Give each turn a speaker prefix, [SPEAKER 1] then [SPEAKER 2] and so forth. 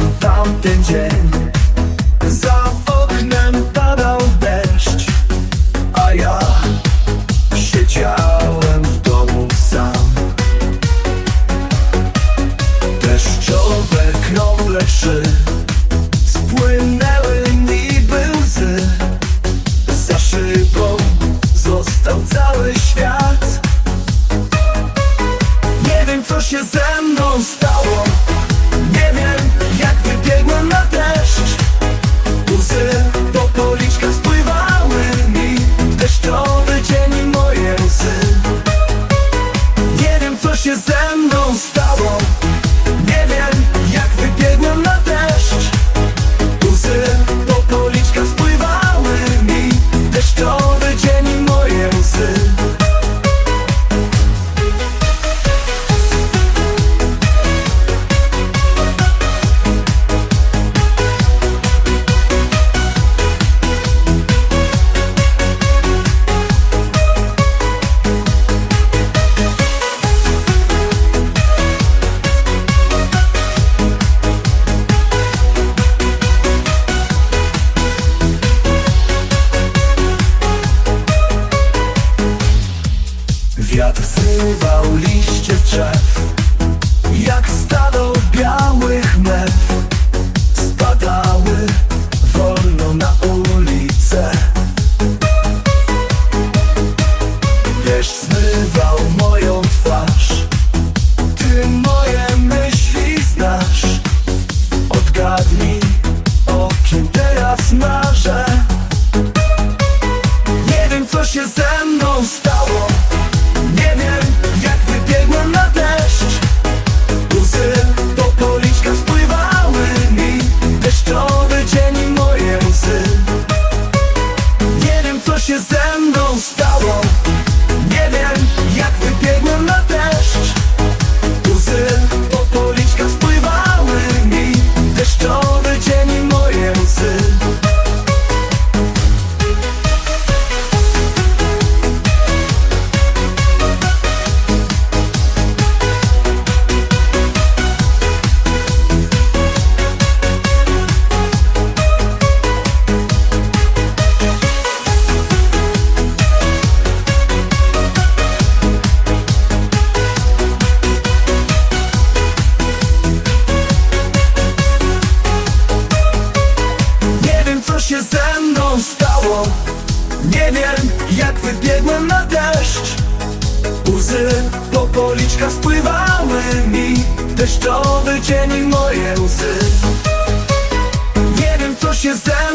[SPEAKER 1] pamiętam tamten dzień. Za oknem padał deszcz A ja siedziałem w domu sam. Deszczowe krople szy Spłynęły niby łzy. Za szybą został cały świat Wiatr zrywał liście drzew Jak stado białych mew się ze mną stało. Nie wiem jak wybiegłem na deszcz. Łzy po policzkach spływały mi. Deszczowy dzień i moje łzy. Nie wiem co się ze